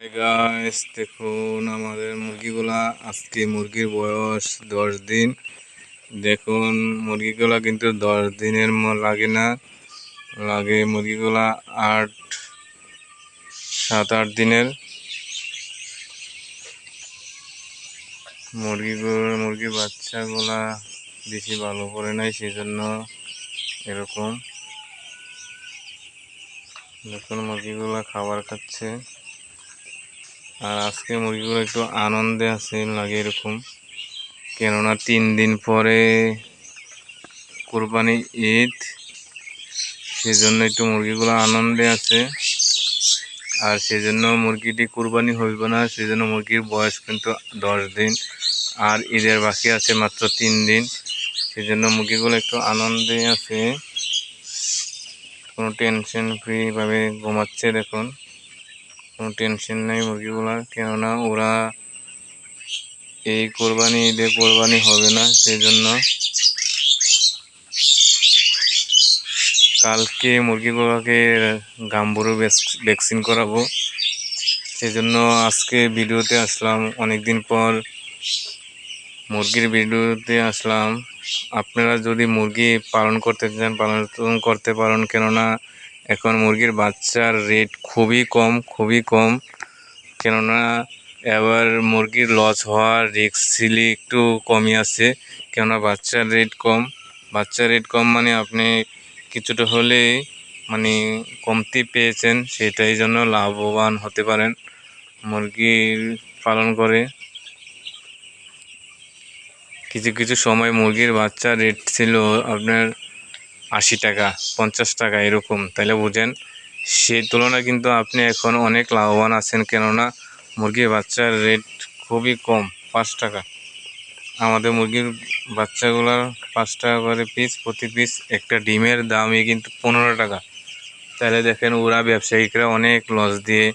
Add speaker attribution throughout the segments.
Speaker 1: Guys দেখুন, আমাদের মুরগিগুলা আজকে মুরগির বয়স দশ দিন। দেখুন, মুরগিগুলা কিন্তু দশ দিনের লাগে না। লাগে মুরগিগুলা আট, সাত, আট দিনের। মুরগিগুলো মুরগির বাচ্চাগুলা বেশি ভালো করে নাই, সেজন্য এরকম। দেখুন, মুরগিগুলা খাবার খাচ্ছে। আর আজকে মুরগিগুলো একটু আনন্দে আছে, লাগে এরকম। কেননা তিন দিন পরে কোরবানি ঈদ, সেজন্য একটু মুরগিগুলো আনন্দে আছে। আর সেজন্য মুরগিটি কোরবানি হইব না, সেজন্য মুরগির বয়স কিন্তু দশ দিন। আর ঈদের বাকি আছে মাত্র তিন দিন, সেজন্য মুরগিগুলো একটু আনন্দে আছে। কোনো টেনশন ফ্রি ভাবে ঘুমাচ্ছে দেখুন। কোনো টেনশন নেই মুরগিগুলা কেননা ওরা এই কোরবানি ঈদে কোরবানি হবে না সেই জন্য কালকে মুরগিগুলোকে গাম্বুরু ভ্যাকসিন করাবো। সেই জন্য আজকে ভিডিওতে আসলাম, অনেকদিন পর মুরগির ভিডিওতে আসলাম। আপনারা যদি মুরগি পালন করতে চান, পালন করতে পারেন, কেননা এখন মুরগির বাচ্চার রেট খুবই কম খুবই কম। কেননা এবার মুরগির লস হওয়ার রিস্ক ছিলি একটু কমই আছে। কেননা বাচ্চার রেট কম। বাচ্চার রেট কম মানে আপনি কিছুটা হলে মানে কমতি পেয়েছেন, সেটাই জন্য লাভবান হতে পারেন মুরগি পালন করে। কিছু কিছু সময় মুরগির বাচ্চা রেট ছিল আপনার আশি টাকা, পঞ্চাশ টাকা এরকম। তাহলে বুঝেন সেই তুলনায় কিন্তু আপনি এখন অনেক লাভবান আছেন, কেননা মুরগির বাচ্চার রেট খুবই কম, পাঁচ টাকা। আমাদের মুরগির বাচ্চাগুলোর পাঁচ টাকা করে পিস প্রতি পিস একটা ডিমের দামই কিন্তু পনেরো টাকা। তাহলে দেখেন, ওরা ব্যবসায়িকরা অনেক লস দিয়ে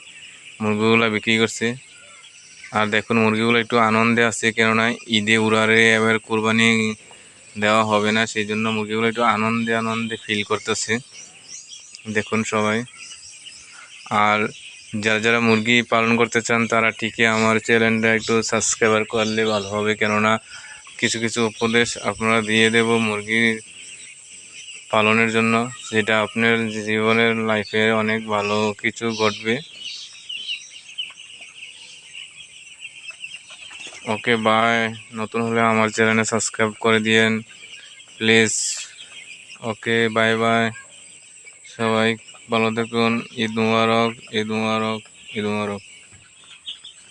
Speaker 1: মুরগিগুলো বিক্রি করছে। আর দেখুন, মুরগিগুলো একটু আনন্দে আছে, কেননা ঈদে উড়ারে এবার কোরবানি দেওয়া হবে না সেই জন্য মুরগিগুলো একটু আনন্দে আনন্দে ফিল করতেছে। দেখুন সবাই। আর যারা যারা মুরগি পালন করতে চান, তারা ঠিকই আমার চ্যানেলটা একটু সাবস্ক্রাইবার করলে ভালো হবে। কেননা কিছু কিছু উপদেশ আপনারা দিয়ে দেব মুরগি পালনের জন্য, যেটা আপনার জীবনের লাইফে অনেক ভালো কিছু ঘটবে। ওকে বাই নতুন হলে আমার চ্যানেলে সাবস্ক্রাইব করে দিয়েন। প্লিজ ওকে বাই বাই সবাই ভালো থাকুন। ঈদ মুবারক ঈদ মুবারক ঈদ মুবারক।